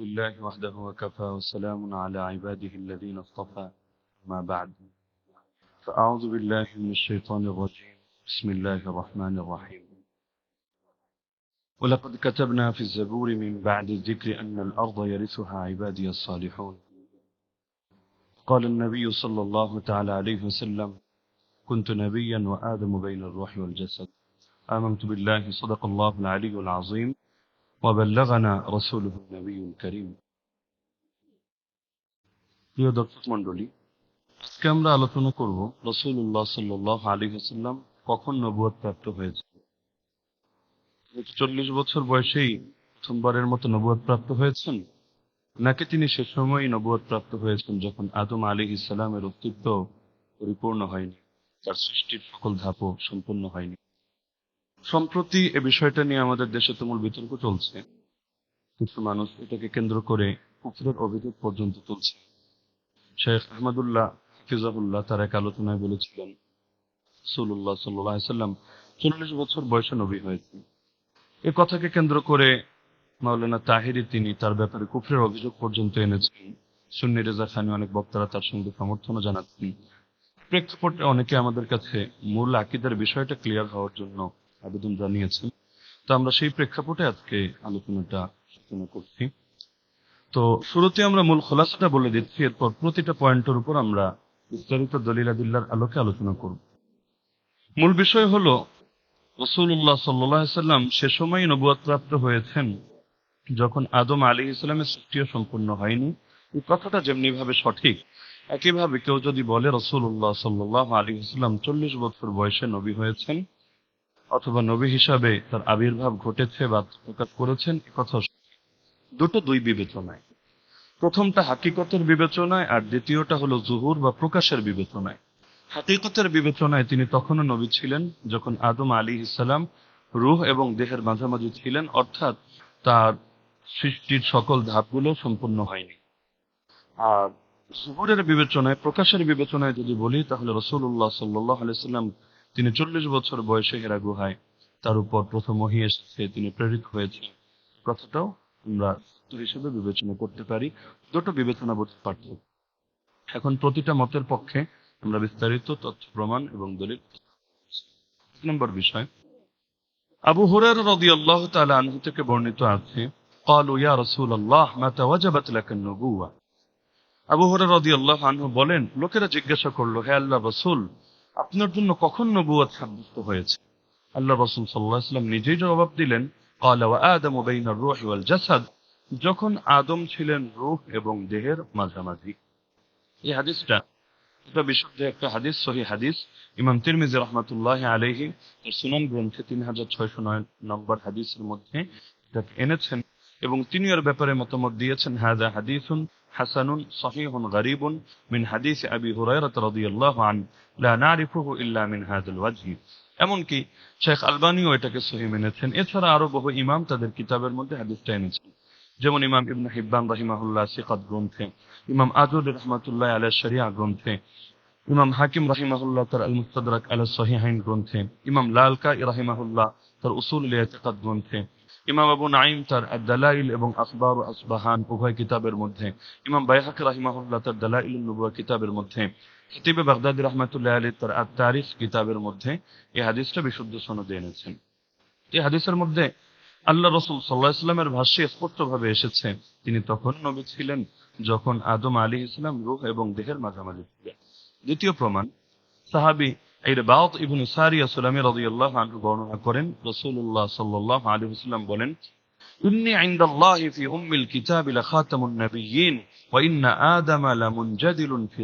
لله وحده وكفى وسلام على عباده الذين اصطفى ما بعد. فأعوذ بالله من الشيطان الرجيم. بسم الله الرحمن الرحيم. ولقد كتبنا في الزبور من بعد الذكر أن الأرض يرثها عبادي الصالحون. قال النبي صلى الله تعالى عليه وسلم كنت نبيا وآدم بين الروح والجسد. آمنت بالله صدق الله العلي العظيم. وبلغنا رسوله النبي الكريم প্রিয় দর্শক মণ্ডলী আজকে আমরা আলোচনা করব রসুল্লাহ সাল্লাহ আলী হাসাল্লাম কখন নবুয়ত প্রাপ্ত হয়েছে চল্লিশ বছর বয়সেই প্রথমবারের মতো নবুয়ত প্রাপ্ত হয়েছেন নাকি তিনি সে সময়ই নবুয়ত প্রাপ্ত হয়েছেন যখন আদম আলী ইসলামের অস্তিত্ব পরিপূর্ণ হয়নি তার সৃষ্টির সকল ধাপও সম্পূর্ণ হয়নি সম্প্রতি এ বিষয়টা নিয়ে আমাদের দেশে তুমুল বিতর্ক চলছে। কিছু মানুষ এটাকে কেন্দ্র করে কুকুরের অভিযোগ পর্যন্ত তুলছে। শেখ আহমদুল্লাহ ফিজাহুল্লাহ তার এক আলোচনায় বলেছিলেন সুল্লাহ সাল্লাম চল্লিশ বছর বয়সে নবী হয়েছে এ কথাকে কেন্দ্র করে মাওলানা তাহিরি তিনি তার ব্যাপারে কুফরের অভিযোগ পর্যন্ত এনেছেন। সুন্নি রেজা খানি অনেক বক্তারা তার সঙ্গে সমর্থনও জানাচ্ছেন। প্রেক্ষাপটে অনেকে আমাদের কাছে মূল আকিদের বিষয়টা ক্লিয়ার হওয়ার জন্য আবেদন জানিয়েছেন। তো আমরা সেই প্রেক্ষাপটে আজকে আলোচনাটা সূচনা করছি। তো শুরুতে আমরা মূল খোলাসাটা বলে দিচ্ছি, এরপর প্রতিটা পয়েন্টের উপর আমরা বিস্তারিত দলিলাদিল্লার আলোকে আলোচনা করব। মূল বিষয় হলো রসুল্লাহ সাল্লাম সে সময় নবুয়াদ প্রাপ্ত হয়েছেন যখন আদম আলী ইসলামের সৃষ্টিও সম্পূর্ণ হয়নি। এই কথাটা যেমনি ভাবে সঠিক, একইভাবে কেউ যদি বলে রসুল্লাহ সাল্লাহ আলী ইসলাম চল্লিশ বছর বয়সে নবী হয়েছেন অথবা নবী হিসাবে তার আবির্ভাব ঘটেছে বা প্রকাশ করেছেন কথা দুটো দুই বিবেচনায়। প্রথমটা হাকিকতের বিবেচনায়, আর দ্বিতীয়টা হলো জুহুর বা প্রকাশের বিবেচনায়। হাকিকতের বিবেচনায় তিনি তখনও নবী ছিলেন যখন আদম আলী ইসালাম রুহ এবং দেহের মাঝামাঝি ছিলেন, অর্থাৎ তার সৃষ্টির সকল ধাপগুলো সম্পূর্ণ হয়নি। আর জুহুরের বিবেচনায়, প্রকাশের বিবেচনায় যদি বলি, তাহলে রসুল্লাহ সাল্লাহ আলাইসাল্লাম তিনি চল্লিশ বছর বয়সে হেরা গুহায় তার উপর প্রথম মহি এসেছে তিনি প্রেরিত হয়েছেন কথাটাও আমরা হিসেবে বিবেচনা করতে পারি দুটো বিবেচনা বোধ পার্থক্য এখন প্রতিটা মতের পক্ষে আমরা বিস্তারিত তথ্য প্রমাণ এবং দলিল নম্বর বিষয় আবু হুরের রদি আল্লাহ তালা আনহু থেকে বর্ণিত আছে قالوا يا رسول الله متى وجبت لك النبوة আবু হুরের রদি আল্লাহ আনহু বলেন লোকেরা জিজ্ঞাসা করলো হে আল্লাহ রসুল আপনার জন্য কখন নবুয়াত সাব্যস্ত হয়েছে? আল্লাহ রসুল সাল্লাহাম নিজেই জবাব দিলেন জাসাদ। যখন আদম ছিলেন রুহ এবং দেহের মাঝামাঝি। এই হাদিসটা এটা বিশুদ্ধ একটা হাদিস, সহি হাদিস। ইমাম তিরমিজি রহমতুল্লাহ আলহি তার সুনান গ্রন্থে তিন হাজার ছয়শো নয় নম্বর হাদিসের মধ্যে এনেছেন এবং তিনি এর ব্যাপারে মতামত দিয়েছেন হাদা হাদিসুন হাসানুন সহিহুন গরিবুন মিন হাদিস আবি হুরায়রা রাদিয়াল্লাহু আন লা নারিফুহু ইল্লা মিন হাযাল ওয়াজহি এমনকি শেখ আলবানিও এটাকে সহি মেনেছেন। এছাড়া আরও বহু ইমাম তাদের কিতাবের মধ্যে হাদিসটা এনেছেন যেমন ইমাম ইবনে হিব্বান রাহিমাহুল্লাহ সিকাত গ্রন্থে, ইমাম আজুদ রহমাতুল্লাহ আলাহ শরিয়া গ্রন্থে, ইমাম হাকিম রাহিমাহুল্লাহ তার আল মুস্তাদরাক আল সহিহাইন গ্রন্থে, ইমাম লালকা রাহিমাহুল্লাহ তার উসুল ইতিকাদ গ্রন্থে ইমাম আবু নাইম তার দালাইল এবং আখবর আসবাহান উভয় কিতাবের মধ্যে। ইমাম বাইহাক রাহিমাহুল্লাহ তার দালাইল নবুয়া কিতাবের মধ্যে। খতিবে বাগদাদি রহমতুল্লাহ আলী তার আত তারিফ কিতাবের মধ্যে এই হাদিসটা বিশুদ্ধ সনদে এনেছেন। এই হাদিসের মধ্যে আল্লাহ রসুল সাল্লাহ ইসলামের ভাষ্যে স্পষ্টভাবে এসেছে, তিনি তখন নবী ছিলেন যখন আদম আলী ইসলাম রুহ এবং দেহের মাঝামাঝি ছিলেন দ্বিতীয় প্রমাণ, সাহাবি রাদিয়াল্লাহু আনহু বর্ণনা করেন, রাসূলুল্লাহ সাল্লাল্লাহু আলাইহি ওয়াসাল্লাম বলেন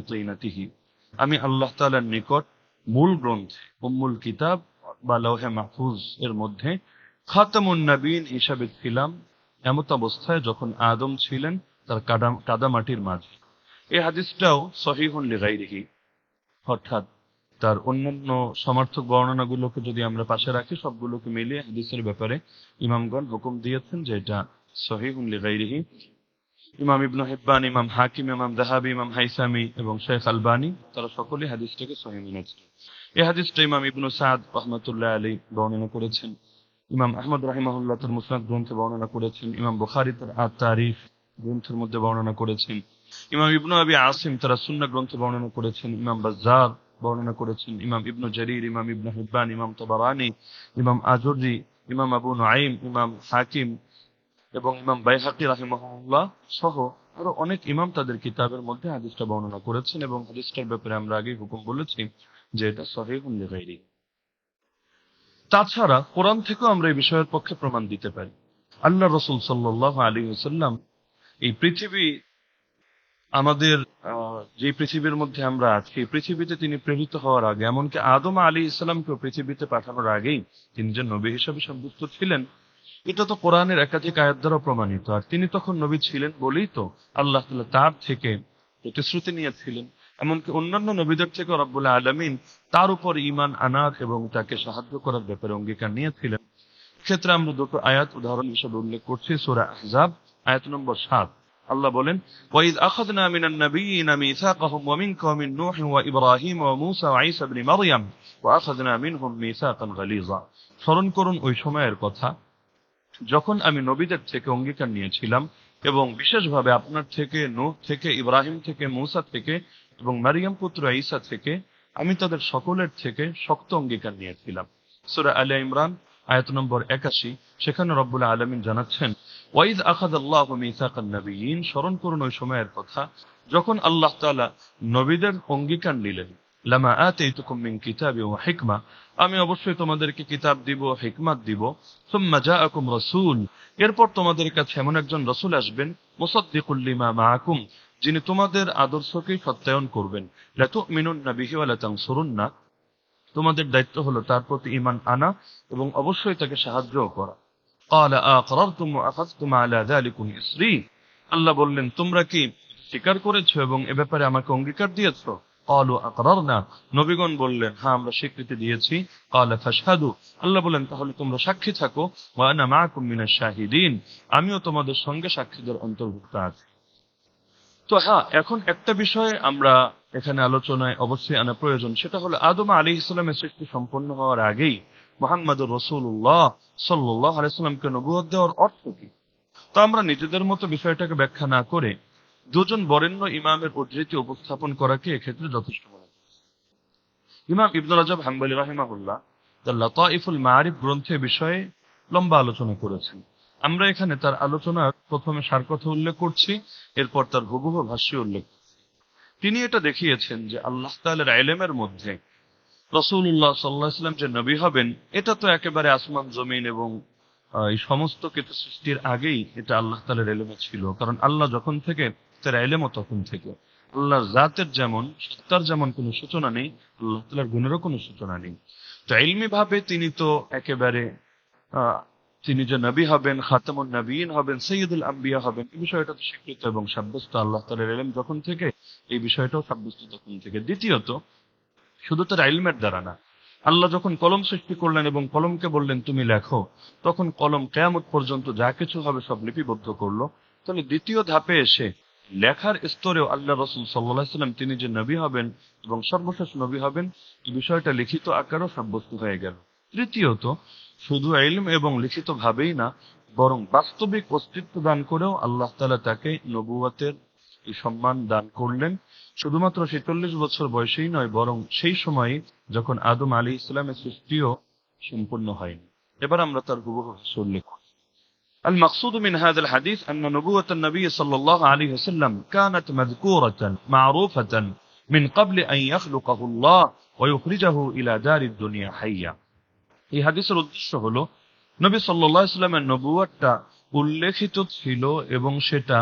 তিনাতিহি। আমি আল্লাহ তাআলার নিকট মূল গ্রন্থ, উম্মুল কিতাব বা লৌহে মাহফুজ এর মধ্যে খাতামুন হিসাবে ছিলাম, এমত অবস্থায় যখন আদম ছিলেন, তার কাদামাটির মাঝে। এই হাদিসটাও সহিহুন লিগাইরিহি। অর্থাৎ তার অন্যান্য সমর্থক বর্ণনাগুলোকে যদি আমরা পাশে রাখি, সবগুলোকে মিলিয়ে হাদিসের ব্যাপারে ইমামগণ হুকুম দিয়েছেন যে এটা লিগাইরিহি। ইমাম ইবনু হিব্বান, ইমাম হাকিম, ইমাম দাহাবি, ইমাম হাইসামি এবং শেখ আলবানি, তারা সকলে হাদিসটাকে সহি মেনেছেন এই হাদিসটা ইমাম ইবনু সাদ রহমতুল্লাহ আলী বর্ণনা করেছেন। ইমাম আহমদ রাহিমাহুল্লাহ তার মুসনাদ গ্রন্থে বর্ণনা করেছেন। ইমাম বুখারি তার আত তারিফ গ্রন্থের মধ্যে বর্ণনা করেছেন। ইমাম ইবনু আবি আসিম তারা সুন্না গ্রন্থে বর্ণনা করেছেন। ইমাম বাজ্জার বর্ণনা করেছেন ইমাম ইবনু জারির, ইমাম ইবনু হিব্বান, ইমাম তবারানি, ইমাম আজরি, ইমাম আবু নাইম ইমাম হাকিম এবং ইমাম বাইহাকি রাহিমাহুল্লাহ সহ আরও অনেক ইমাম তাদের কিতাবের মধ্যে হাদিসটা বর্ণনা করেছেন এবং হাদিসটার ব্যাপারে আমরা আগে হুকুম বলেছি যে এটা সহিহুন তাছাড়া কোরআন থেকেও আমরা এই বিষয়ের পক্ষে প্রমাণ দিতে পারি। আল্লাহ রসুল সাল্লাহ আলী সাল্লাম এই পৃথিবী আমাদের যে পৃথিবীর মধ্যে আমরা আছি পৃথিবীতে তিনি প্রেরিত হওয়ার আগে, এমনকি আদম আলী ইসলামকেও পৃথিবীতে পাঠানোর আগেই তিনি যে নবী হিসাবে সাব্যস্ত ছিলেন, এটা তো কোরআনের একাধিক আয়াত দ্বারা প্রমাণিত। আর তিনি তখন নবী ছিলেন বলেই তো আল্লাহ তাআলা তার থেকে প্রতিশ্রুতি নিয়েছিলেন। এমনকি অন্যান্য নবীদের থেকে রব্বুল আলমিন তার উপর ইমান আনার এবং তাকে সাহায্য করার ব্যাপারে অঙ্গীকার নিয়েছিলেন। ক্ষেত্রে আমরা দুটো আয়াত উদাহরণ হিসেবে উল্লেখ করছি, সূরা আহজাব, আয়াত নম্বর সাত। আল্লাহ বলেন, ওয়াইদ আখাযনা মিনান নাবিয়িনা মিসাকাহুম ওয়া মিনকুম মিন নূহ ওয়া ইব্রাহিম ওয়া মূসা ওয়া ঈসা ইবনে মারইয়াম ওয়া আখাযনা মিনহুম মিসাকান গালিযা। স্মরণ করুন ওই সময়ের কথা, যখন আমি নবীদের থেকে অঙ্গীকার নিয়েছিলাম এবং বিশেষভাবে আপনার থেকে, নূহ থেকে, ইব্রাহিম থেকে, মূসা থেকে এবং মারিয়াম পুত্র ঈসা থেকে আমি তাদের সকলের থেকে শক্ত অঙ্গীকার নিয়েছিলাম। সূরা আলে ইমরান, আয়াত নম্বর একাশি, সেখানে রব্বুল আলামিন জানাচ্ছেন ওয়াইদ আখাদ আল্লাহ মিসাকান নবীন স্মরণ করুন ওই সময়ের কথা, যখন আল্লাহ তাআলা নবীদের অঙ্গীকার নিলেন, লামা আমি অবশ্যই তোমাদেরকে কিতাব দিব, হিকমাত দিব, সুম্মা জাআকুম রাসূল, এরপর তোমাদের কাছে এমন একজন রাসূল আসবেন, মুসাদ্দিকুল লিমা যিনি তোমাদের আদর্শকে সত্যায়ন করবেন। লা তুমিনুন্না বিহি ওয়া লা তানসুরুন্না তোমাদের দায়িত্ব হলো তার প্রতি ঈমান আনা এবং অবশ্যই তাকে সাহায্যও করা। আল্লাহ বললেন, তোমরা কি স্বীকার করেছ এবং এ ব্যাপারে আমাকে অঙ্গীকার দিয়েছ? কলু আকরার নবীগণ বললেন হ্যাঁ আমরা স্বীকৃতি দিয়েছি। কলা ফাসাদু আল্লাহ বলেন তাহলে তোমরা সাক্ষী থাকো। ওয়ানা মাকুম মিনাশ শাহিদিন। আমিও তোমাদের সঙ্গে সাক্ষীদের অন্তর্ভুক্ত আছি। তো হ্যাঁ এখন একটা বিষয়ে আমরা এখানে আলোচনায় অবশ্যই আনা প্রয়োজন, সেটা হলো আদম আলী ইসলামের সৃষ্টি সম্পন্ন হওয়ার আগেই মোহাম্মদুর রসুল্লাহ সাল্লাহ আলাইসাল্লামকে নবুয়ত দেওয়ার অর্থ কি? তো আমরা নিজেদের মতো বিষয়টাকে ব্যাখ্যা না করে দুজন বরেণ্য ইমামের উদ্ধৃতি উপস্থাপন করাকে এক্ষেত্রে যথেষ্ট মনে ইমাম ইবনুল রাজাব হাম্বালি রাহিমাহুল্লাহ তার লতাইফুল মারিফ গ্রন্থে বিষয়ে লম্বা আলোচনা করেছেন। আমরা এখানে তার আলোচনার প্রথমে সার কথা উল্লেখ করছি, এরপর তার হুবহু ভাষ্য উল্লেখ। তিনি এটা দেখিয়েছেন যে আল্লাহ তাআলার এলেমের মধ্যে রসুল্লাহ সাল্লাহাম যে নবী হবেন, এটা তো একেবারে আসমান, জমিন এবং এই সমস্ত কিছু সৃষ্টির আগেই এটা আল্লাহ তালের এলেমে ছিল। কারণ আল্লাহ যখন থেকে, তার এলেমও তখন থেকে। আল্লাহর জাতের যেমন, সত্তার যেমন কোনো সূচনা নেই, আল্লাহ তালার গুণেরও কোনো সূচনা নেই। তো ইলমি ভাবে তিনি তো একেবারে তিনি যে নবী হবেন, খাতামুন নবীন হবেন, সৈয়দুল আম্বিয়া হবেন, এই বিষয়টা তো স্বীকৃত এবং সাব্যস্ত আল্লাহ তালের এলেম যখন থেকে, এই বিষয়টাও সাব্যস্ত তখন থেকে। দ্বিতীয়ত শুধু তার ইলমের দ্বারা না। আল্লাহ যখন কলম সৃষ্টি করলেন এবং কলমকে বললেন, তুমি লেখো, তখন কলম কেয়ামত পর্যন্ত যা কিছু হবে সব লিপিবদ্ধ করল। তাহলে দ্বিতীয় ধাপে এসে লেখার স্তরেও আল্লাহ রসুল সাল্লাহ সাল্লাম তিনি যে নবী হবেন এবং সর্বশেষ নবী হবেন বিষয়টা লিখিত আকারও সাব্যস্ত হয়ে গেল। তৃতীয়ত, শুধু ইলম এবং লিখিত ভাবেই না, বরং বাস্তবিক অস্তিত্ব দান করেও আল্লাহ তালা তাকে নবুয়াতের এই সম্মান দান করলেন শুধুমাত্র ছেচল্লিশ বছর বয়সেই নয় বরং সেই সময় যখন আদম আলী ইসলামের সৃষ্টিও সম্পূর্ণ হয়নি এবার আমরা তার হুবহু ভাষ্য উল্লেখ করি المقصود من هذا الحديث أن نبوة النبي صلى الله عليه وسلم كانت مذكورة معروفة من قبل أن يخلقه الله ويخرجه إلى دار الدنيا حيا এই হাদিসের উদ্দেশ্য হলো নবী সাল্লাহ ইসলামের নবুয়ারটা উল্লেখিত ছিল এবং সেটা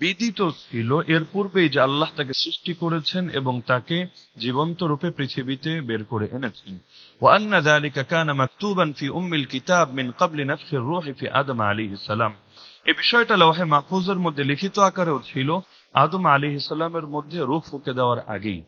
বিদিত ছিল এর পূর্বেই যে আল্লাহ তাকে সৃষ্টি করেছেন এবং তাকে জীবন্ত রূপে পৃথিবীতে বের করে এনেছেন وأن ذلك كان مكتوبا في أم الكتاب من قبل نفخ الروح في آدم عليه السلام এই বিষয়টা লৌহে মাহফুজের মধ্যে লিখিত আকারেও ছিল আদম আলী ইসলামের মধ্যে রূহ ফুকে দেওয়ার আগেই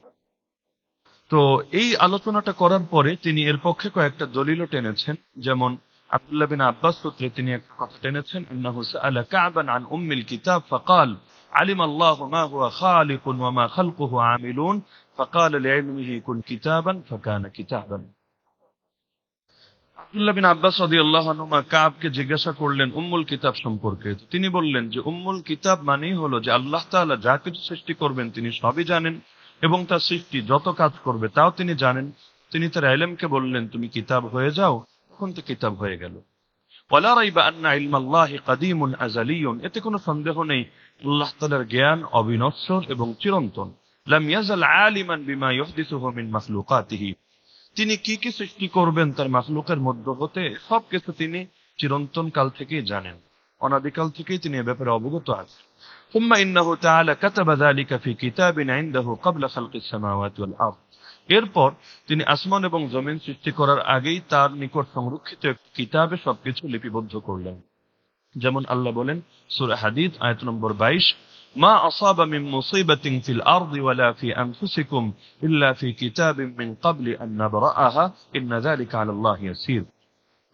তো এই আলোচনাটা করার পরে তিনি এর পক্ষে কয়েকটা দলিলও টেনেছেন যেমন আব্দুল্লাহ বিন আব্বাস সূত্রে তিনি একটা কথা টেনেছেন ইন্নাহু সাআলা কা'বান আন উম্মিল কিতাব ফাকাল علم الله ما هو خالق وما خلقه عاملون فقال لعلمه كن كتابا فكان كتابا আব্দুল্লাহ বিন আব্বাস রাদিয়াল্লাহু আনহুমা কাবকে জিজ্ঞাসা করলেন উম্মুল কিতাব সম্পর্কে তো তিনি বললেন যে উম্মুল কিতাব মানেই হলো যে আল্লাহ তাআলা যা কিছু সৃষ্টি করবেন তিনি সবই জানেন এবং তার সৃষ্টি যত কাজ করবে তাও তিনি জানেন তিনি তার ইলমকে বললেন তুমি কিতাব হয়ে যাও তখন তো কিতাব হয়ে গেল ওয়ালা রাইবা আন্না ইলমাল্লাহি কাদীমুন আযালিয়ুন এতে কোনো সন্দেহ নেই আল্লাহ তাআলার জ্ঞান অবিনশ্বর এবং চিরন্তন লাম ইয়াজাল আলিমান বিমা ইহদিসুহু মিন মাখলুকাতিহি তিনি কি কি সৃষ্টি করবেন তার মাখলুকের মধ্য হতে সবকিছু তিনি চিরন্তন কাল থেকেই জানেন অনাদিকাল থেকেই তিনি এ ব্যাপারে অবগত আছেন ثم إنه تعالى كتب ذلك في كتاب عنده قبل خلق السماوات والأرض এরপর তিনি আসমান এবং জমিন সৃষ্টি করার আগেই তার নিকট সংরক্ষিত কিতাবে সবকিছু লিপিবদ্ধ করলেন। যেমন আল্লাহ বলেন, সূরা হাদিদ, আয়াত নম্বর 22 মা মিন মুসিবাতিন ফিল আরদি ওয়ালা ফি আনফুসিকুম ইল্লা ফি কিতাবিন মিন ক্বাবলি আন নাবরাআহা, ইন্না যালিকা আলা আল্লাহি ইয়াসির।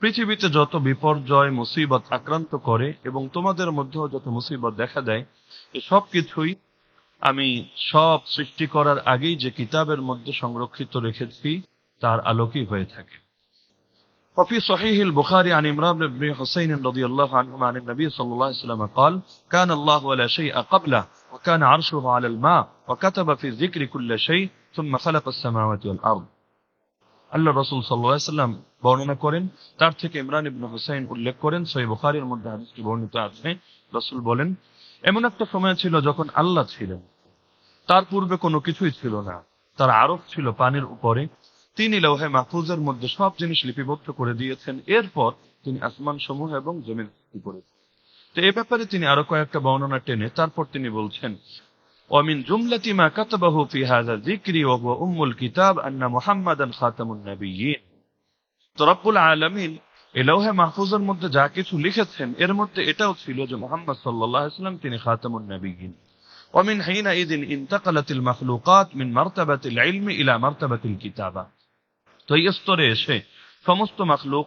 পৃথিবীতে যত বিপর্যয়, মুসিবত আক্রান্ত করে এবং তোমাদের মধ্যেও যত মুসিবত দেখা দেয় সব কিছুই আমি সব সৃষ্টি করার আগেই যে কিতাবের মধ্যে সংরক্ষিত রেখেছি তার আলোকই হয়ে থাকে وفي صحيح البخاري عن عمران بن حسين رضي الله عنهما عن النبي صلى الله عليه وسلم قال كان الله ولا شيء قبله وكان عرشه على الماء وكتب في الذكر كل شيء ثم خلق السماوات والأرض আল্লাহ রসুল সাল্লাম বর্ণনা করেন তার থেকে ইমরান ইবনে হুসাইন উল্লেখ করেন সই বুখারীর মধ্যে হাদিসটি বর্ণিত আছে রসুল বলেন এমন একটা সময় ছিল যখন আল্লাহ ছিলেন তার পূর্বে কোনো কিছুই ছিল না তার আরব ছিল পানির উপরে তিনি লৌহে মাহফুজের মধ্যে সব জিনিস লিপিবদ্ধ করে দিয়েছেন এরপর তিনি আসমান সমূহ এবং জমিন সৃষ্টি করেছেন তো এ ব্যাপারে তিনি আরো কয়েকটা বর্ণনা টেনে তারপর তিনি বলছেন ومن جملة ما كتبه في هذا الذكر وهو أم الكتاب أن محمدا خاتم النبيين তো রব্বুল আলমিন এই লৌহে মাহফুজের মধ্যে যা কিছু লিখেছেন এর মধ্যে এটাও ছিল যে মোহাম্মদ সাল্লাম তিনি খাতামুন নবীন ومن حينئذ انتقلت المخلوقات من مرتبة العلم إلى مرتبة الكتابة তো এই স্তরে এসে সমস্ত মাখলুক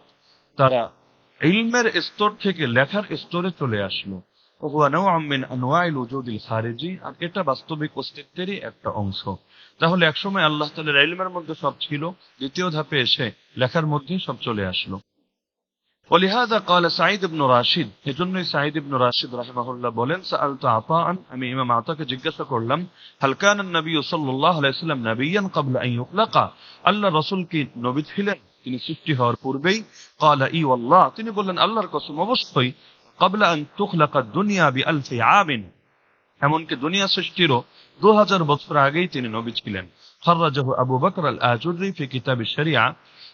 তারা ইলমের স্তর থেকে লেখার স্তরে চলে আসলো وهو نوع من انواع الوجود الخارجي আর এটা বাস্তবিক অস্তিত্বেরই একটা অংশ তাহলে একসময় আল্লাহ তাআলার ইলমের মধ্যে সব ছিল দ্বিতীয় ধাপে এসে লেখার মধ্যে সব চলে আসলো ولهذا قال سعيد بن راشد এজন্যই সাঈদ ইবনে রাশিদ রাহিমাহুল্লাহ বলেন سألت عطاء আমি ইমাম আতাকে জিজ্ঞাসা করলাম هل كان النبي صلى الله عليه وسلم نبيا قبل ان يخلق আল্লাহ রাসূল কি নবী ছিলেন তিনি সৃষ্টি হওয়ার পূর্বেই قال اي والله তিনি বললেন আল্লাহর কসম অবশ্যই قبل أن تخلق الدنيا بألف عام এমনকি দুনিয়া সৃষ্টিরও দু হাজার বছর আগেই তিনি নবী ছিলেন খররাজাহু আবু বকর আল আজুরি ফি কিতাব শরিয়া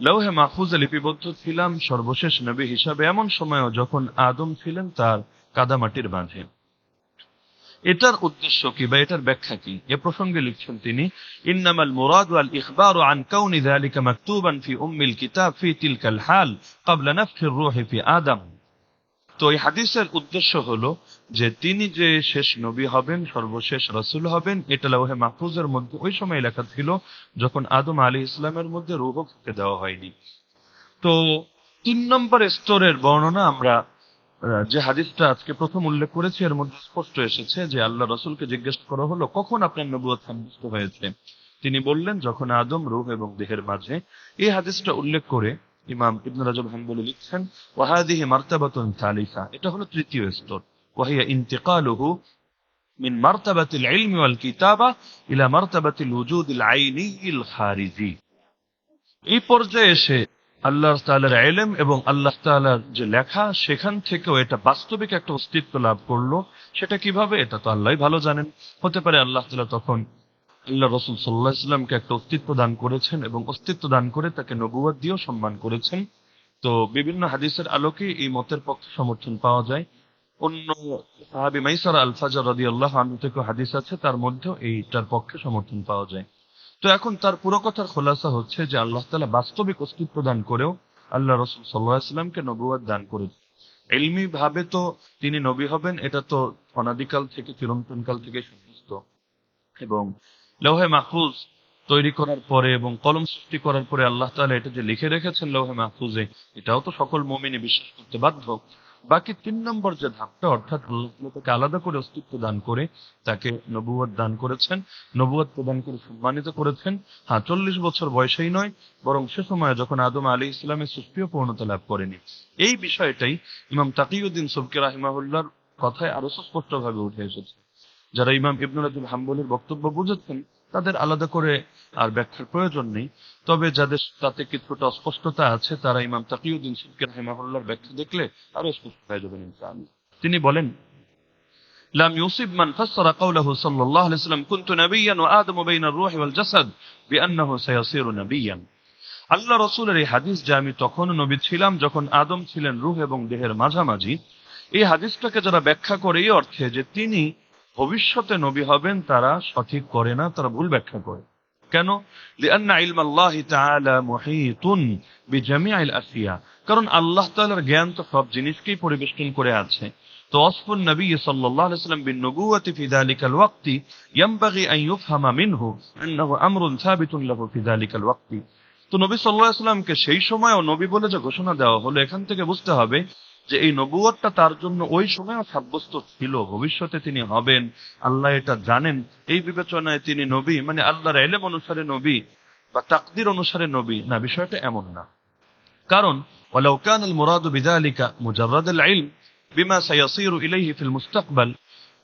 লৌহে মাহফুজে লিপিবদ্ধ ছিলাম সর্বশেষ নবী হিসাবে এমন সময়ও যখন আদম ছিলেন তার কাদামাটির বাঁধে। এটার উদ্দেশ্য কি বা এটার ব্যাখ্যা কি? এ প্রসঙ্গে লিখছেন তিনি, ইন্নামাল মুরাদ ওয়াল ইখবারু আন কাউনি যালিকা মাকতুবান ফি উম্মিল কিতাব ফি তিলকাল হাল ক্বাবলা নাফখির রূহি ফি আদম। তো এই হাদিসের উদ্দেশ্য হলো যে তিনি যে শেষ নবী হবেন, সর্বশেষ রসুল হবেন, এটা লৌহে মাহফুজের মধ্যে ওই সময় লেখা ছিল যখন আদম আলী ইসলামের মধ্যে রূহ ফুঁকে দেওয়া হয়নি। তো তিন নম্বর স্তরের বর্ণনা আমরা যে হাদিসটা আজকে প্রথম উল্লেখ করেছি, এর মধ্যে স্পষ্ট এসেছে যে আল্লাহ রসুলকে জিজ্ঞেস করা হলো, কখন আপনার নবুয়ত সাব্যস্ত হয়েছে? তিনি বললেন, যখন আদম রুহ এবং দেহের মাঝে। এই হাদিসটা উল্লেখ করে ইমাম ইবনে রাজব হাম্বলি লিখছেন ওয়াহাদিহি মার্তাবাতুন থালিসা এটা হলো তৃতীয় স্তর ওয়াহিয়া ইন্তিকালুহু من مرتبة العلم والكتابة إلى مرتبة الوجود العيني الخارجي এই পর্যায়ে এসে আল্লাহ তাআলার ইলম এবং আল্লাহ তাআলার যে লেখা সেখান থেকেও এটা বাস্তবিক একটা অস্তিত্ব লাভ করলো সেটা কিভাবে এটা তো আল্লাহই ভালো জানেন হতে পারে আল্লাহ তাআলা তখন আল্লাহ রসুল সাল্লাহ ইসলামকে একটা অস্তিত্ব দান করেছেন এবং অস্তিত্ব দান করে তাকে নবুয়াদ দিয়েও সম্মান করেছেন। তো বিভিন্ন হাদিসের আলোকে এই মতের পক্ষে সমর্থন পাওয়া যায়। অন্য সাহাবি মাইসার আল ফাজার রাদি আল্লাহ থেকে হাদিস আছে, তার মধ্যেও এইটার পক্ষে সমর্থন পাওয়া যায়। তো এখন তার পুরো কথার খোলাসা হচ্ছে যে আল্লাহ তালা বাস্তবিক অস্তিত্ব দান করেও আল্লাহ রসুল সাল্লাহ ইসলামকে নবুয়াদ দান করেছে এলমি ভাবে তো তিনি নবী হবেন, এটা তো অনাদিকাল থেকে, চিরন্তনকাল থেকে সমস্ত এবং লৌহে মাহফুজ তৈরি করার পরে এবং কলম সৃষ্টি করার পরে আল্লাহ তাআলা এটা যে লিখে রেখেছেন লৌহে মাহফুজে, এটাও তো সকল মমিনে বিশ্বাস করতে বাধ্য। বাকি তিন নম্বর যে ধাপটা, অর্থাৎ আল্লাহ তাআলা তাকে আলাদা করে অস্তিত্ব দান করে, তাকে নবুয়ত দান করেছেন। নবুয়ত প্রদান করে সম্মানিত করেছেন। হ্যাঁ চল্লিশ বছর বয়সেই নয়, বরং সে সময়ে যখন আদম আলী ইসলামের সৃষ্টিও পূর্ণতা লাভ করেনি। এই বিষয়টাই ইমাম তাকিউদ্দিন সবকে রাহিমাহুল্লার কথায় আরও স্পষ্টভাবে উঠে এসেছে। যারা ইমাম ইবনুল আব্দুল হাম্বলের বক্তব্য বুঝেছেন তাদের আলাদা করে আর ব্যাখ্যার প্রয়োজন নেই তবে যাদের তাতে কিছুটা অস্পষ্টতা আছে তারা ইমাম তাকিউদ্দিন সবকে রাহিমাহুল্লার ব্যাখ্যা দেখলে আরো স্পষ্ট হয়ে যাবেন ইনশাআল্লাহ তিনি বলেন لم يصب من فسر قوله صلى الله عليه وسلم كنت نبيا وآدم بين الروح والجسد بأنه سيصير نبيا আল্লাহ রসুলের এই হাদিস যে আমি তখন নবী ছিলাম যখন আদম ছিলেন রুহ এবং দেহের মাঝামাঝি এই হাদিসটাকে যারা ব্যাখ্যা করে এই অর্থে যে তিনি ভবিষ্যতে নবী হবেন, তারা সঠিক করে না, তারা ভুল ব্যাখ্যা করে। কেন? কারণ আল্লাহ তালার জ্ঞান তো সব জিনিসকেই পরিবেষ্টন করে আছে। তো অসফুল নবী সাল্লাল্লাহু আলাইহি সাল্লাম বিন ওয়াক্তি মিনহু আমরুন ওয়াক্তি। তো নবী সাল্লামকে সেই সময় নবী বলে যে ঘোষণা দেওয়া হলো, এখান থেকে বুঝতে হবে যে এই নবুয়তটা তার জন্য ওই সময়ও সাব্যস্ত ছিল, ভবিষ্যতে তিনি হবেন। আল্লাহ এটা জানেন। এই বিবেচনায় তিনি নবী মানে আল্লাহর এলেম অনুসারে নবী বা তাকদির অনুসারে নবী। না, বিষয়টা এমন না। কারণ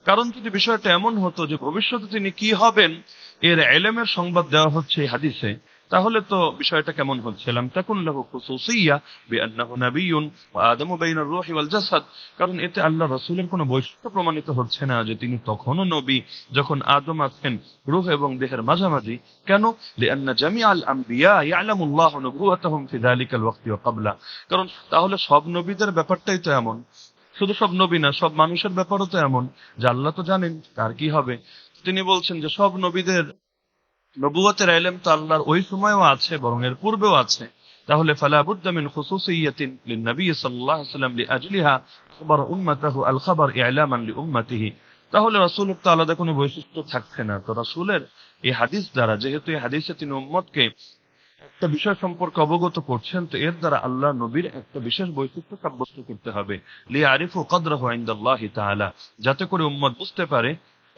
কারণ যদি বিষয়টা এমন হতো যে ভবিষ্যতে তিনি কি হবেন, এর এলেমের সংবাদ দেওয়া হচ্ছে হাদিসে তাহলে তো বিষয়টা কেমন হচ্ছিলাম তাকুন লাহু খুসুসিয়া বিআন্নাহু নাবিয়্যুন ওয়া আদামু বাইনার রূহি ওয়াল জাসাদ। কারণ এতে আল্লাহ রাসূলের কোনো বৈশিষ্ট্য প্রমাণিত হচ্ছে না যে তিনি তখনও নবী যখন আদম আছেন রূহ এবং দেহের মাঝামাঝি। কেন? লিআন্না জামিআল আম্বিয়া ইয়ালামু আল্লাহু নবুওয়াতাহুম ফি যালিকাল ওয়াক্তি ওয়া ক্বাবলা। কারণ তাহলে সব নবীদের ব্যাপারটাই তো এমন। শুধু সব নবী না, সব মানুষের ব্যাপারও তো এমন। যে আল্লাহ তো জানেন কার কি হবে। তিনি বলছেন যে সব নবীদের নবুয়তের এলেম তো আল্লাহর ওই সময়ও আছে, বরং এর পূর্বেও আছে। তাহলে ফালা বুদ্দা মিন খুসুসিয়াতিন খবর উম্মাতাহু আল খবর তাহলে তো আলাদা কোনো বৈশিষ্ট্য থাকছে না। তো রাসূলের এই হাদিস দ্বারা, যেহেতু এই হাদিসে তিনি উম্মতকে একটা বিষয় সম্পর্কে অবগত করছেন, তো এর দ্বারা আল্লাহ নবীর একটা বিশেষ বৈশিষ্ট্য সাব্যস্ত করতে হবে। লি আরিফু কদরাহু ইনদাল্লাহি তাআলা, যাতে করে উম্মত বুঝতে পারে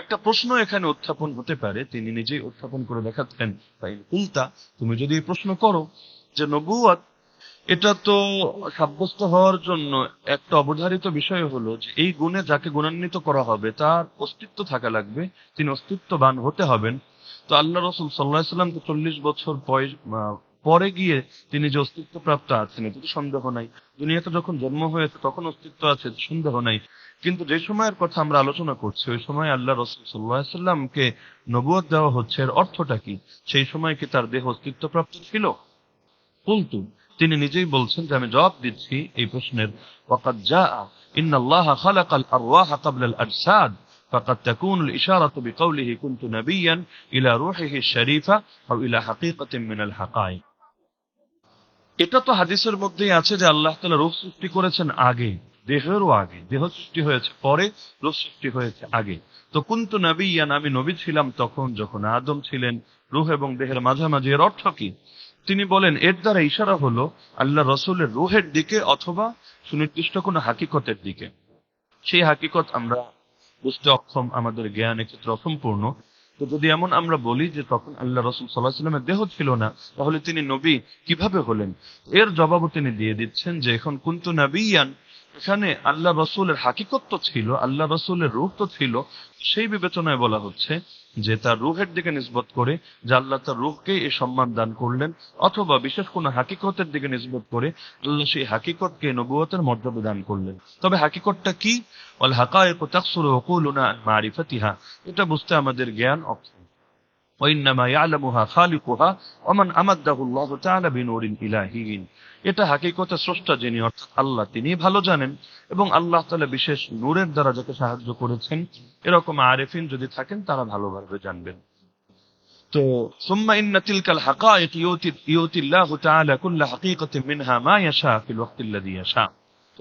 একটা প্রশ্ন এখানে উত্থাপন হতে পারে। তিনি নিজেই উত্থাপন করে দেখাচ্ছেন তাই উল্টা। তুমি যদি প্রশ্ন করো যে নবুয়াত এটা তো সাব্যস্ত হওয়ার জন্য একটা অবধারিত বিষয় হলো যে এই গুণে যাকে গুণান্বিত করা হবে, তার অস্তিত্ব থাকা লাগবে। তিনি অস্তিত্ববান হতে হবেন। তো আল্লাহ রসুল সাল্লাহ সাল্লাম তো চল্লিশ বছর পরে গিয়ে তিনি যে অস্তিত্ব প্রাপ্ত আছেন, এতে তো সন্দেহ নাই। দুনিয়াতে যখন জন্ম হয়েছে, তখন অস্তিত্ব আছে সন্দেহ নাই। কিন্তু যে সময়ের কথা আমরা আলোচনা করছি ওই সময় আল্লাহ রসুল সাল্লাহ সাল্লামকে নবুয়ত দেওয়া হচ্ছে এর অর্থটা কি সেই সময় কি তার দেহ অস্তিত্ব প্রাপ্ত ছিল বলতু তিনি নিজেই বলছেন যে আমি জবাব দিচ্ছি এই প্রশ্নের وقد جاء إن الله خلق الأرواح قبل الأجساد فقد تكون الإشارة بقوله كنت نبيا إلى روحه الشريفة أو إلى حقيقة من الحقائق এটা তো হাদিসের মধ্যেই আছে যে আল্লাহ তাআলা রূহ সৃষ্টি করেছেন আগে দেহেরও আগে, দেহ সৃষ্টি হয়েছে পরে রূহ সৃষ্টি হয়েছে আগে। তো কুন্তু নবিয়ান আমি নবী ছিলাম তখন যখন আদম ছিলেন, রূহ এবং দেহের মাঝামাঝি এর অর্থ কি? তিনি বলেন, এর দ্বারা ইশারা হলো আল্লাহ রসুলের রুহের দিকে অথবা সুনির্দিষ্ট কোনো হাকিকতের দিকে। সেই হাকিকত আমরা বুঝতে অক্ষম, আমাদের জ্ঞান এক্ষেত্রে অসম্পূর্ণ। তো যদি এমন আমরা বলি যে তখন আল্লাহ রসুল সাল্লাহ সাল্লামের দেহ ছিল না, তাহলে তিনি নবী কীভাবে হলেন? এর জবাবও তিনি দিয়ে দিচ্ছেন যে এখন কুন্তু নবিয়ান এখানে আল্লাহ রসুলের হাকিকত তো ছিল আল্লাহ রসুলের রূপ তো ছিল সেই বিবেচনায় বলা হচ্ছে যে তার রুহের দিকে নিসবত করে যে আল্লাহ তার রুহকে এই সম্মান দান করলেন অথবা বিশেষ কোনো হাকিকতের দিকে নিসবত করে আল্লাহ সেই হাকিকতকে নবুয়তের মর্যাদা দান করলেন তবে হাকিকতটা কি ওয়াল হাকায়েক তাকসুরু উকুলুনা আন মারিফাতিহা এটা বুঝতে আমাদের জ্ঞান অক্ষম وإنما يعلمها خالقها ومن أمده الله تعالى بنور إلهي এটা হাকিকতে স্রষ্টা যিনি, অর্থাৎ আল্লাহ তিনি ভালো জানেন এবং আল্লাহ তালা বিশেষ নূরের দ্বারা যাকে সাহায্য করেছেন। এরকম আরেফিন যদি থাকেন, তারা ভালোভাবে জানবেন। তো, সুম্মা ইন্না তিলকাল হাকায়েক ইউতিল্লাহ তাআলা কুল্লা মিনহা মা ইয়াশা ফিল ওয়াক্তিল্লাযী ইয়াশা।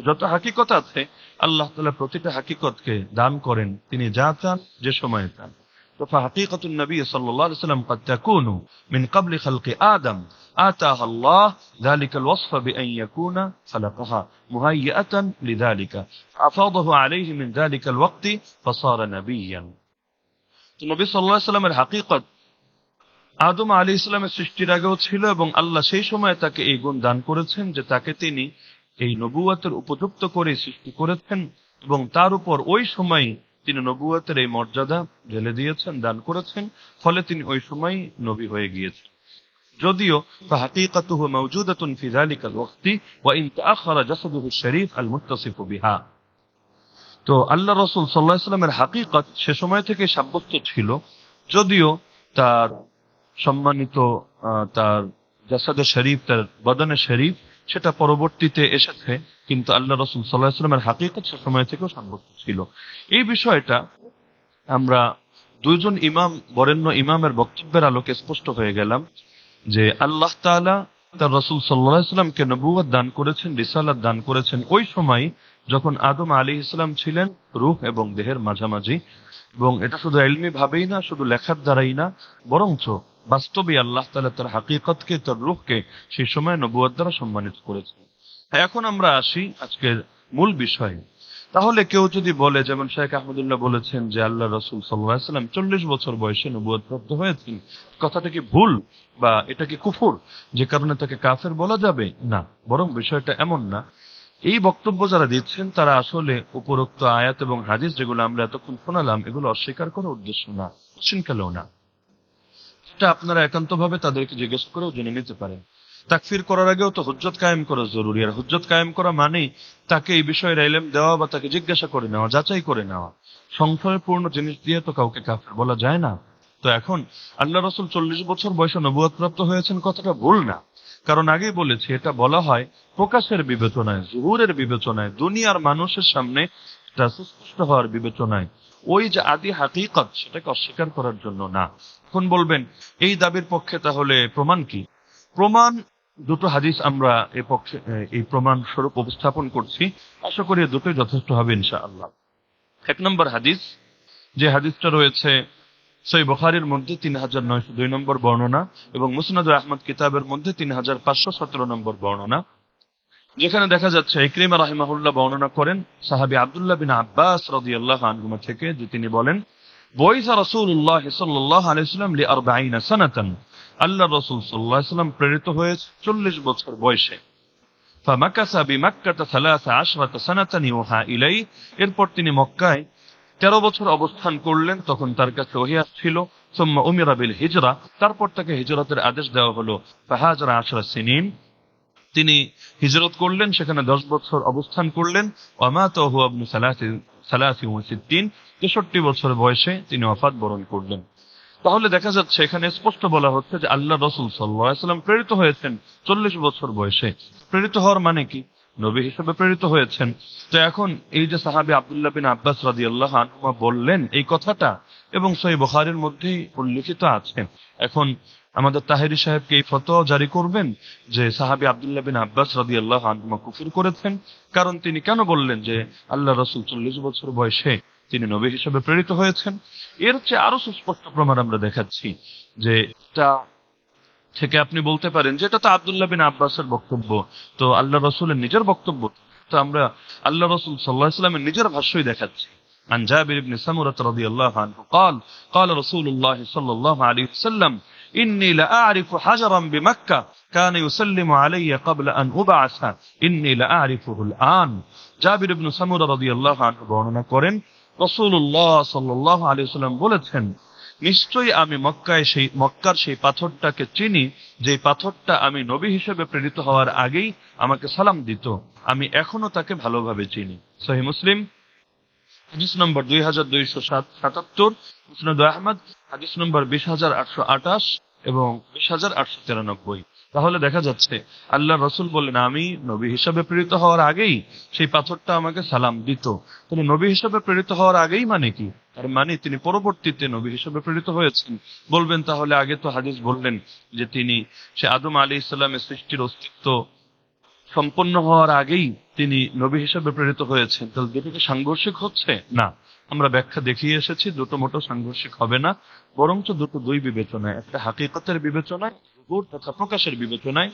যত হাকিকত আছে, আল্লাহ তাআলা প্রতিটা হাকিকতকে দান করেন। তিনি যা চান, যে সময়ে চান। فحقيقة النبي صلى الله عليه وسلم قد تكون من قبل خلق آدم آتاها الله ذلك الوصف بأن يكون خلقها مهيئة لذلك أفاضه عليه من ذلك الوقت فصار نبيا النبي صلى الله عليه وسلم الحقيقة আদম আলী ইসলামের সৃষ্টির আগেও ছিল এবং আল্লাহ সেই সময় তাকে এই গুণ দান করেছেন যে তাকে তিনি এই নবুয়াতের উপযুক্ত করে সৃষ্টি করেছেন এবং তার উপর ওই সময় তিনি নবুয়াতের এই মর্যাদা ঢেলে দিয়েছেন দান করেছেন ফলে তিনি ওই সময় নবী হয়ে গিয়েছেন যদিও فحقيقته موجودة في ذلك الوقت وإن تأخر جسده الشريف المتصف بها তো আল্লাহ রসুল সাল্লাহ ইসলামের হাকিকত সে সময় থেকে সাব্যস্ত ছিল যদিও তার সম্মানিত আহ, তার জাসাদে শরীফ তার বদনে শরীফ সেটা পরবর্তীতে এসেছে, কিন্তু আল্লাহ রসুল সাল্লাহ ইসলামের হাকিকত সে সময় থেকেও সাব্যস্ত ছিল। এই বিষয়টা আমরা দুইজন ইমাম, বরেণ্য ইমামের বক্তব্যের আলোকে স্পষ্ট হয়ে গেলাম যে আল্লাহ তাআলা তার রসুল সাল্লাহ ইসলামকে নবুয়াদ দান করেছেন, রিসালাত দান করেছেন ওই সময় যখন আদম আলী ইসলাম ছিলেন রূহ এবং দেহের মাঝামাঝি। এবং এটা শুধু এলমি ভাবেই না, শুধু লেখার দ্বারাই না, বরঞ্চ বাস্তবে আল্লাহ তাআলা তার হাকিকতকে, তার রূহকে সেই সময় নবুয়াদ দ্বারা সম্মানিত করেছেন। এখন আমরা আসি আজকের মূল বিষয়ে। তাহলে কেউ যদি বলে, যেমন শেখ আহমদুল্লাহ বলেছেন যে আল্লাহ রসুল সাল্লাম চল্লিশ বছর বয়সে নবুয়াদ প্রাপ্ত হয়েছেন, কথাটা কি ভুল বা এটা কি কুফুর? যে কারণে তাকে কাফের বলা যাবে? না, বরং বিষয়টা এমন না। এই বক্তব্য যারা দিচ্ছেন, তারা আসলে উপরোক্ত আয়াত এবং হাদিস যেগুলো আমরা এতক্ষণ শোনালাম, এগুলো অস্বীকার করার উদ্দেশ্য না চিনকালেও না। এটা আপনারা একান্তভাবে তাদেরকে জিজ্ঞেস করেও জেনে নিতে পারেন। তাকফির করার আগেও তো হুজ্জত কায়েম করা জরুরি। আর হুজ্জত কায়েম করা মানেই তাকে এই বিষয়ে এলেম দেওয়া বা তাকে জিজ্ঞাসা করে নেওয়া, যাচাই করে নেওয়া। সংশয়পূর্ণ জিনিস দিয়ে তো কাউকে কাফের বলা যায় না। তো এখন আল্লাহ রসুল চল্লিশ বছর বয়সে নবুয়াদ প্রাপ্ত হয়েছেন কথাটা ভুল না। কারণ আগেই বলেছি, এটা বলা হয় প্রকাশের বিবেচনায়, জুহুরের বিবেচনায়, দুনিয়ার মানুষের সামনে সুস্পষ্ট হওয়ার বিবেচনায়। ওই যে আদি হাকিকত, সেটাকে অস্বীকার করার জন্য না। এখন বলবেন, এই দাবির পক্ষে তাহলে প্রমাণ কি? প্রমাণ, দুটো হাদিস আমরা এ পক্ষে এই প্রমাণ স্বরূপ উপস্থাপন করছি। আশা করি দুটোই যথেষ্ট হবে, ইনশাআল্লাহ। এক নম্বর হাদিস, যে হাদিসটা রয়েছে, সই বখারির মধ্যে তিন হাজার নয়শো দুই নম্বর বর্ণনা এবং মুসনাদ আহমদ কিতাবের মধ্যে তিন হাজার পাঁচশো সতেরো নম্বর বর্ণনা। যেখানে দেখা যাচ্ছে, ইকরিমা রাহিমাহুল্লাহ বর্ণনা করেন, সাহাবি আব্দুল্লাহ বিন আব্বাস রাদিয়াল্লাহু আনহুমা থেকে, যে তিনি বলেন বৈসা রাসূলুল্লাহ সাল্লাল্লাহু আলাইহি ওয়াসাল্লাম লি 40 সানাতান। আল্লাহ রাসূল সাল্লাল্লাহু আলাইহি ওয়াসাল্লাম প্রেরিত 40 বছর বয়সে। ফামাকাসা বিমাক্কাতা 13 সানাতান ইউহা ইলাই এরপর তিনি মক্কায় তেরো বছর অবস্থান করলেন, তখন তার কাছে ওহি আসছিল। সুম্মা উমিরা বিল হিজরা। তারপর তাকে হিজরতের আদেশ দেওয়া হলো। ফাহাজরা আশরা সিনিন। তিনি হিজরত করলেন, সেখানে দশ বছর অবস্থান করলেন। ওয়ামাতাহু আবনু সালাসি সিদ্দিন তেষট্টি বছর বয়সে তিনি অফাত বরণ করলেন। তাহলে দেখা যাচ্ছে এখানে স্পষ্ট বলা হচ্ছে যে আল্লাহ রসুল সাল্লাম প্রেরিত হয়েছেন চল্লিশ বছর বয়সে। প্রেরিত হওয়ার মানে কি? নবী হিসেবে প্রেরিত হয়েছেন। তো এখন এই যে সাহাবি আব্দুল্লাহ বিন আব্বাস রাজি আল্লাহ আনুমা বললেন এই কথাটা, এবং সই বখারের মধ্যেই উল্লিখিত আছে। এখন আমাদের তাহেরি সাহেবকে এই ফতোয়া জারি করবেন যে সাহাবি আব্দুল্লাহ বিন আব্বাস রাজি আল্লাহ আনুমা কুফির করেছেন? কারণ তিনি কেন বললেন যে আল্লাহ রসুল চল্লিশ বছর বয়সে তিনি নবী হিসেবে প্রেরিত হয়েছেন? এর চেয়ে আরও সুস্পষ্ট প্রমাণ আমরা দেখাচ্ছি যে এটা থেকে আপনি বলতে পারেন যে এটা তো আবদুল্লাহ বিন আব্বাসের বক্তব্য তো আল্লাহ রসুলের নিজের বক্তব্য তো আমরা আল্লাহ রসুল সাল্লাহ ইসলামের নিজের ভাষ্যই দেখাচ্ছি عن جابر بن سمرة رضي الله عنه قال قال رسول الله صلى الله عليه وسلم إني لأعرف حجرا بمكة كان يسلم علي قبل أن أبعث إني لأعرفه الآن جابر بن سمرة رضي الله عنه বর্ণনা করেন রসুল্লাহ সাল্লাহ আলী সাল্লাম বলেছেন নিশ্চয়ই আমি মক্কায় সেই, মক্কার সেই পাথরটাকে চিনি, যে পাথরটা আমি নবী হিসেবে প্রেরিত হওয়ার আগেই আমাকে সালাম দিত। আমি এখনও তাকে ভালোভাবে চিনি। সহি মুসলিম, হাদিস নম্বর দুই হাজার দুইশো সাত, সাতাত্তর, মুসনাদ আহমদ, হাদিস নম্বর বিশ হাজার আটশো আঠাশ এবং বিশ হাজার আটশো তিরানব্বই। তাহলে দেখা যাচ্ছে, আল্লাহ রসুল বললেন, আমি নবী হিসাবে প্রেরিত হওয়ার আগেই সেই পাথরটা আমাকে সালাম দিত। তাহলে নবী হিসাবে প্রেরিত হওয়ার আগেই মানে কি? তার মানে তিনি পরবর্তীতে নবী হিসাবে প্রেরিত হয়েছেন। বলবেন তাহলে আগে তো হাদিস বললেন যে তিনি, সে আদম আলী ইসলামের সৃষ্টির অস্তিত্ব সম্পন্ন হওয়ার আগেই তিনি নবী হিসেবে প্রেরিত হয়েছেন। তাহলে দুটোকে সাংঘর্ষিক হচ্ছে? না। আমরা ব্যাখ্যা দেখিয়ে এসেছি, দুটো মোটো সাংঘর্ষিক হবে না। বরঞ্চ দুটো দুই বিবেচনায়, একটা হাকিকতের বিবেচনায় তথা প্রকাশের বিবেচনায়।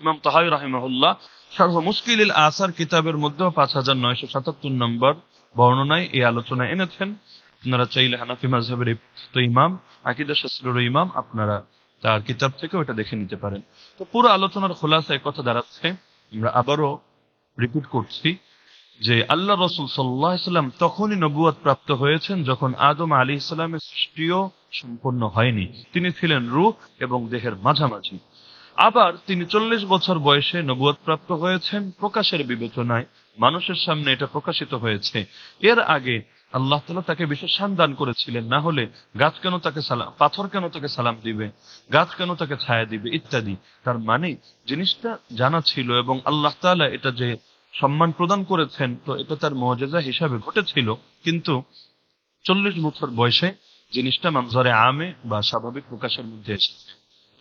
ইমাম তাহাই রাহিমাহুল্লাহ সর্ব মুশকিল আসার কিতাবের মধ্যেও পাঁচ হাজার নয়শো সাতাত্তর নম্বর বর্ণনায় এই আলোচনা এনেছেন। আপনারা চাইলে হানাফি মাজহাবের ইমাম, আকিদা শাস্ত্রের ইমাম, আপনারা তার কিতাব থেকে ওটা দেখে নিতে পারেন। তো পুরো আলোচনার খোলাসায় কথা দাঁড়াচ্ছে। আমরা আবারও রিপিট করছি যে আল্লাহ রসুল সাল্লাম তখনই নবুয়াদ প্রাপ্ত হয়েছেন যখন আদম আলী ইসলামের সৃষ্টিও সম্পন্ন হয়নি। তিনি ছিলেন রূহ এবং দেহের মাঝামাঝি। আবার তিনি চল্লিশ বছর বয়সে নবুয়াদ প্রাপ্ত হয়েছেন প্রকাশের বিবেচনায়। মানুষের সামনে এটা প্রকাশিত হয়েছে। এর আগে আল্লাহ তালা তাকে বিশেষ শান দান করেছিলেন, না হলে গাছ কেন তাকে সালাম পাথর কেন তাকে সালাম দিবে, গাছ কেন তাকে ছায়া দিবে, ইত্যাদি। তার মানে জিনিসটা জানা ছিল এবং আল্লাহ তাআলা এটা যে সম্মান প্রদান করেছেন, তো এটা তার মর্যাদা হিসাবে ঘটেছিল। কিন্তু চল্লিশ বছর বয়সে জিনিসটা মানজরে আমে বা স্বাভাবিক প্রকাশের মধ্যে এসেছে।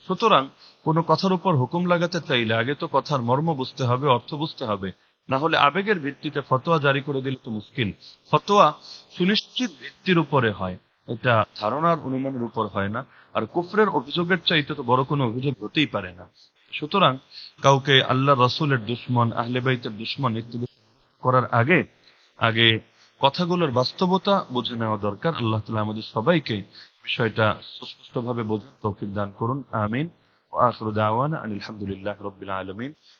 সুতরাং কোনো কথার উপর হুকুম লাগাতে চাইলে আগে তো কথার মর্ম বুঝতে হবে, অর্থ বুঝতে হবে। না হলে আবেগের ভিত্তিতে ফতোয়া জারি করে দিলে তো মুশকিল। ফতোয়া সুনিশ্চিত ভিত্তির উপরে হয়। এটা ধারণার অনুমানের উপর হয় না। আর কুফরের অভিযোগের চাইতে তো বড় কোনো অভিযোগ হতেই পারে না। সুতরাং কাউকে আল্লাহ রসুলের দুশ্মন আহলেবাইতের দুশ্মন ইত্যাদি করার আগে আগে কথাগুলোর বাস্তবতা বুঝে নেওয়া দরকার। আল্লাহ তালা আমাদের সবাইকে বিষয়টা সুস্পষ্টভাবে বোঝার তৌফিক দান করুন। আমিন। আসর দাওয়ান আলহামদুলিল্লাহ রবিল আলমিন।